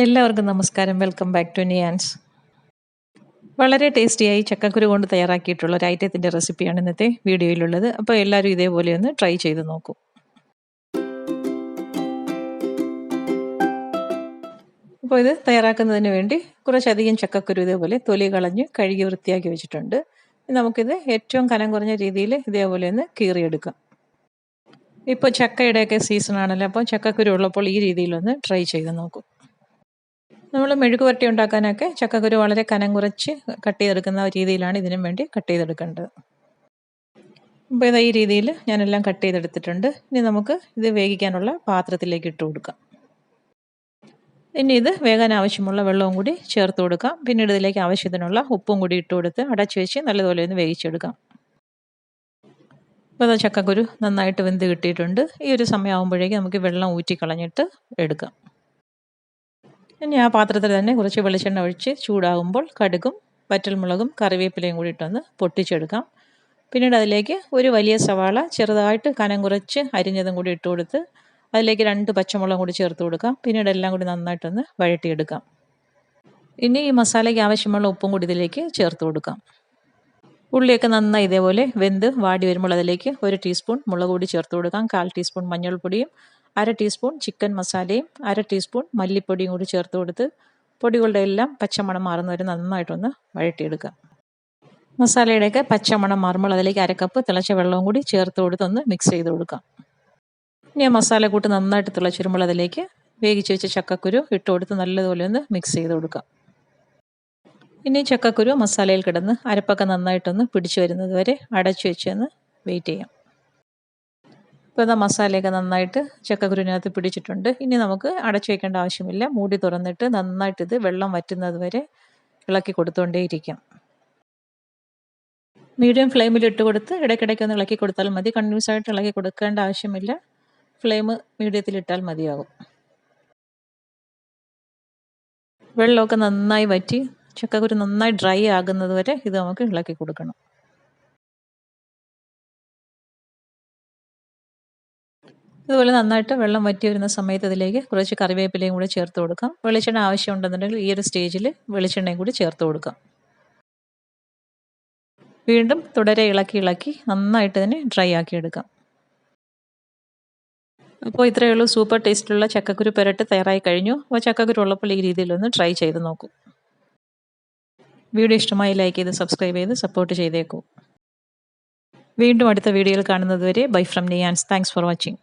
എല്ലാവർക്കും നമസ്കാരം. Welcome back to നിയാൻസ് വളരെ ടേസ്റ്റിയായി ചക്കക്കുരു കൊണ്ട് തയ്യാറാക്കിയിട്ടുള്ള ഒരു ഐറ്റത്തിന്റെ റെസിപ്പിയാണ് ഇന്നത്തെ വീഡിയോയിലുള്ളത്. അപ്പോൾ എല്ലാവരും ഇതേപോലെ ഒന്ന് ട്രൈ ചെയ്ത് നോക്കൂ. അപ്പോൾ ഇത് തയ്യാറാക്കുന്നതിന് വേണ്ടി കുറച്ചധികം ചക്കക്കുരു ഇതേപോലെ തൊലി കളഞ്ഞ് കഴുകി വൃത്തിയാക്കി വെച്ചിട്ടുണ്ട്. നമുക്കിത് ഏറ്റവും കനം കുറഞ്ഞ രീതിയിൽ ഇതേപോലെ ഒന്ന് കീറിയെടുക്കാം. ഇപ്പോൾ ചക്കയുടെയൊക്കെ സീസൺ ആണല്ലോ. അപ്പോൾ ചക്കക്കുരു ഉള്ളപ്പോൾ ഈ രീതിയിലൊന്ന് ട്രൈ ചെയ്ത് നോക്കും. നമ്മൾ മെഴുക്ക് വരട്ടി ഉണ്ടാക്കാനൊക്കെ ചക്കക്കുരു വളരെ കനം കുറച്ച് കട്ട് ചെയ്തെടുക്കുന്ന രീതിയിലാണ് ഇതിനും വേണ്ടി കട്ട് ചെയ്തെടുക്കേണ്ടത്. അപ്പോൾ ഇതാ ഈ രീതിയിൽ ഞാനെല്ലാം കട്ട് ചെയ്തെടുത്തിട്ടുണ്ട്. ഇനി നമുക്ക് ഇത് വേവിക്കാനുള്ള പാത്രത്തിലേക്ക് ഇട്ട് കൊടുക്കാം. ഇനി ഇത് വേകാൻ ആവശ്യമുള്ള വെള്ളവും കൂടി ചേർത്ത് കൊടുക്കാം. പിന്നീട് ഇതിലേക്ക് ആവശ്യത്തിനുള്ള ഉപ്പും കൂടി ഇട്ട് കൊടുത്ത് അടച്ചു വെച്ച് നല്ലതുപോലെ ഒന്ന് വേവിച്ചെടുക്കാം. അപ്പോൾ അത് ചക്കക്കുരു നന്നായിട്ട് വെന്ത് കിട്ടിയിട്ടുണ്ട്. ഈ ഒരു സമയമാകുമ്പോഴേക്കും നമുക്ക് വെള്ളം ഊറ്റി കളഞ്ഞിട്ട് എടുക്കാം. ഇനി ആ പാത്രത്തിൽ തന്നെ കുറച്ച് വെളിച്ചെണ്ണ ഒഴിച്ച് ചൂടാകുമ്പോൾ കടുകും വറ്റൽമുളകും കറിവേപ്പിലയും കൂടി ഇട്ടൊന്ന് പൊട്ടിച്ചെടുക്കാം. പിന്നീട് അതിലേക്ക് ഒരു വലിയ സവാള ചെറുതായിട്ട് കനം കുറച്ച് അരിഞ്ഞതും കൂടി ഇട്ട് കൊടുത്ത് അതിലേക്ക് രണ്ട് പച്ചമുളകും കൂടി ചേർത്ത് കൊടുക്കാം. പിന്നീട് എല്ലാം കൂടി നന്നായിട്ടൊന്ന് വഴട്ടിയെടുക്കാം ഇനി ഈ മസാലയ്ക്ക് ആവശ്യമുള്ള ഉപ്പും കൂടി ഇതിലേക്ക് ചേർത്ത് കൊടുക്കാം. ഉള്ളിയൊക്കെ നന്നായി ഇതേപോലെ വെന്ത് വാടി വരുമ്പോൾ അതിലേക്ക് ഒരു ടീസ്പൂൺ മുളക് പൊടി ചേർത്ത് കൊടുക്കാം. കാൽ ടീസ്പൂൺ മഞ്ഞൾപ്പൊടിയും അര ടീസ്പൂൺ ചിക്കൻ മസാലയും അര ടീസ്പൂൺ മല്ലിപ്പൊടിയും കൂടി ചേർത്ത് കൊടുത്ത് പൊടികളുടെ എല്ലാം പച്ചമണം മാറുന്നവരെ നന്നായിട്ടൊന്ന് വഴട്ടിയെടുക്കാം മസാലയുടെയൊക്കെ പച്ചമണം മാറുമ്പോൾ അതിലേക്ക് അരക്കപ്പ് തിളച്ച വെള്ളവും കൂടി ചേർത്ത് കൊടുത്ത് ഒന്ന് മിക്സ് ചെയ്ത് കൊടുക്കാം ഇനി ആ മസാല കൂട്ട് നന്നായിട്ട് തിളച്ച് വരുമ്പോൾ അതിലേക്ക് വേവിച്ച് വെച്ച ചക്കക്കുരു ഇട്ട് കൊടുത്ത് നല്ലതുപോലെ ഒന്ന് മിക്സ് ചെയ്ത് കൊടുക്കാം ഇനി ചക്കക്കുരു മസാലയിൽ കിടന്ന് അരപ്പൊക്കെ നന്നായിട്ടൊന്ന് പിടിച്ചു വരുന്നത് വരെ അടച്ചു വെച്ചൊന്ന് വെയിറ്റ് ചെയ്യാം. ഇപ്പോൾ ഇതാ മസാലയൊക്കെ നന്നായിട്ട് ചക്കക്കുരുവിനകത്ത് പിടിച്ചിട്ടുണ്ട്. ഇനി നമുക്ക് അടച്ചു വയ്ക്കേണ്ട ആവശ്യമില്ല. മൂടി തുറന്നിട്ട് നന്നായിട്ട് ഇത് വെള്ളം വറ്റുന്നത് വരെ ഇളക്കി കൊടുത്തുകൊണ്ടേയിരിക്കാം മീഡിയം ഫ്ലെയിമിൽ ഇട്ട് കൊടുത്ത് ഇടയ്ക്കിടയ്ക്ക് ഒന്ന് ഇളക്കി കൊടുത്താൽ മതി. കണ്ടിന്യൂസ് ആയിട്ട് ഇളക്കി കൊടുക്കേണ്ട ആവശ്യമില്ല. ഫ്ലെയിം മീഡിയത്തിൽ ഇട്ടാൽ മതിയാകും. വെള്ളമൊക്കെ നന്നായി വറ്റി ചക്കക്കുരു നന്നായി ഡ്രൈ ആകുന്നത് വരെ ഇത് നമുക്ക് ഇളക്കി കൊടുക്കണം. ഇതുപോലെ നന്നായിട്ട് വെള്ളം വറ്റി വരുന്ന സമയത്ത് ഇതിലേക്ക് കുറച്ച് കറിവേപ്പിലയും കൂടി ചേർത്ത് കൊടുക്കാം. വെളിച്ചെണ്ണ ആവശ്യമുണ്ടെന്നുണ്ടെങ്കിൽ ഈ ഒരു സ്റ്റേജിൽ വെളിച്ചെണ്ണയും കൂടി ചേർത്ത് കൊടുക്കാം. വീണ്ടും തുടരെ ഇളക്കി ഇളക്കി നന്നായിട്ട് തന്നെ ഡ്രൈ ആക്കി എടുക്കാം. അപ്പോൾ ഇത്രയേ ഉള്ളൂ. സൂപ്പർ ടേസ്റ്റുള്ള ചക്കക്കുരു പെരട്ട് തയ്യാറായി കഴിഞ്ഞു. അപ്പോൾ ചക്കക്കുരു ഉള്ളപ്പോൾ ഈ രീതിയിലൊന്ന് ട്രൈ ചെയ്ത് നോക്കൂ. വീഡിയോ ഇഷ്ടമായി ലൈക്ക് ചെയ്ത് സബ്സ്ക്രൈബ് ചെയ്ത് സപ്പോർട്ട് ചെയ്തേക്കൂ. വീണ്ടും അടുത്ത വീഡിയോയിൽ കാണുന്നതുവരെ bye from Niyan's thanks for watching.